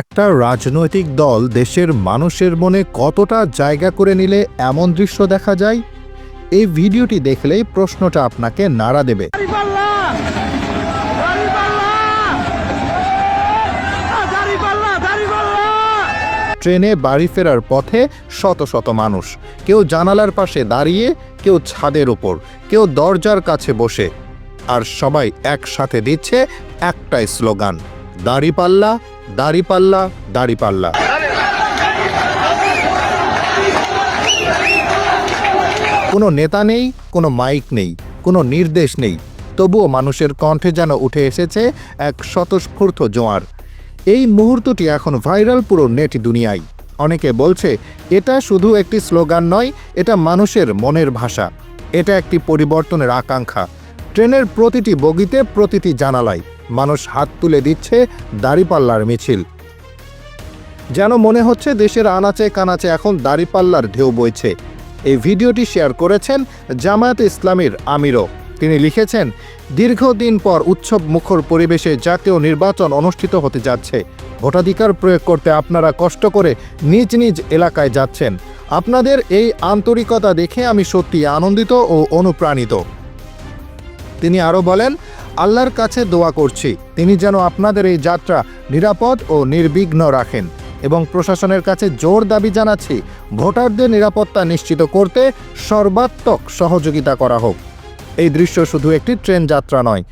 একটা রাজনৈতিক দল দেশের মানুষের মনে কতটা জায়গা করে নিলে এমন দৃশ্য দেখা যায়? এই ভিডিওটি দেখলেই প্রশ্নটা আপনাকে নাড়া দেবে। ট্রেনে বাড়ি ফেরার পথে শত শত মানুষ। কেউ জানালার পাশে দাঁড়িয়ে কেউ ছাদের ওপর কেউ দরজার কাছে বসে। আর সবাই একসাথে দিচ্ছে একটাই স্লোগান দাড়িপাল্লা দাড়িপাল্লা দাড়িপাল্লা। কোনো নেতা নেই, কোনো মাইক নেই, কোনো নির্দেশ নেই। তবুও মানুষের কণ্ঠে যেন উঠে এসেছে এক স্বতঃস্ফূর্ত জোয়ার। এই মুহূর্তটি এখন ভাইরাল পুরো নেট দুনিয়ায়। অনেকে বলছে, এটা শুধু একটি স্লোগান নয়, এটা মানুষের মনের ভাষা। এটা একটি পরিবর্তনের আকাঙ্ক্ষা। ট্রেনের প্রতিটি বগিতে প্রতিটি জানালায়। মানুষ হাত তুলে দিচ্ছে দাড়িপাল্লার মিছিল। যেন মনে হচ্ছে দেশের আনাচে কানাচে এখন দাড়িপাল্লার ঢেউ বইছে। এই ভিডিওটি শেয়ার করেছেন জামায়াত ইসলামীর আমিরও। তিনি লিখেছেন, দীর্ঘদিন পর উৎসব মুখর পরিবেশে জাতীয় নির্বাচন অনুষ্ঠিত হতে যাচ্ছে। ভোটাধিকার প্রয়োগ করতে আপনারা কষ্ট করে নিজ নিজ এলাকায় যাচ্ছেন। আপনাদের এই আন্তরিকতা দেখে আমি সত্যি আনন্দিত ও অনুপ্রাণিত। তিনি আরও বলেন আল্লাহর কাছে দোয়া করছি। তিনি যেন আপনাদের এই যাত্রা নিরাপদ ও নির্বিঘ্ন রাখেন এবং প্রশাসনের কাছে জোর দাবি জানাচ্ছি, ভোটারদের নিরাপত্তা নিশ্চিত করতে সর্বাত্মক সহযোগিতা করা হোক। এই দৃশ্য শুধু একটি ট্রেন যাত্রা নয়,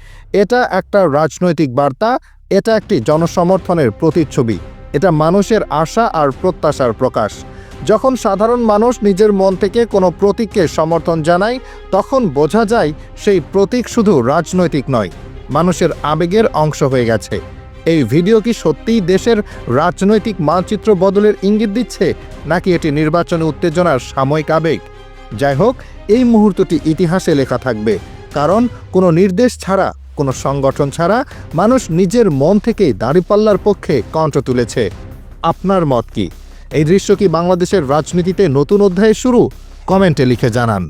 এটা একটা রাজনৈতিক বার্তা, এটা একটি জনসমর্থনের প্রতিচ্ছবি, এটা মানুষের আশা আর প্রত্যাশার প্রকাশ। যখন সাধারণ মানুষ নিজের মন থেকে কোনো প্রতীককে সমর্থন জানায়, তখন বোঝা যায় সেই প্রতীক শুধু রাজনৈতিক নয়, মানুষের আবেগের অংশ হয়ে গেছে। এই ভিডিও কি সত্যিই দেশের রাজনৈতিক মানচিত্র বদলের ইঙ্গিত দিচ্ছে, নাকি এটি নির্বাচনী উত্তেজনার সাময়িক আবেগ? যাই হোক, এই মুহূর্তটি ইতিহাসে লেখা থাকবে, কারণ কোনো নির্দেশ ছাড়া, কোনো সংগঠন ছাড়া মানুষ নিজের মন থেকেই দাঁড়িপাল্লার পক্ষে কণ্ঠ তুলেছে। আপনার মত কি? এই দৃশ্য কি বাংলাদেশের রাজনীতিতে নতুন অধ্যায়ের শুরু? কমেন্টে লিখে জানান।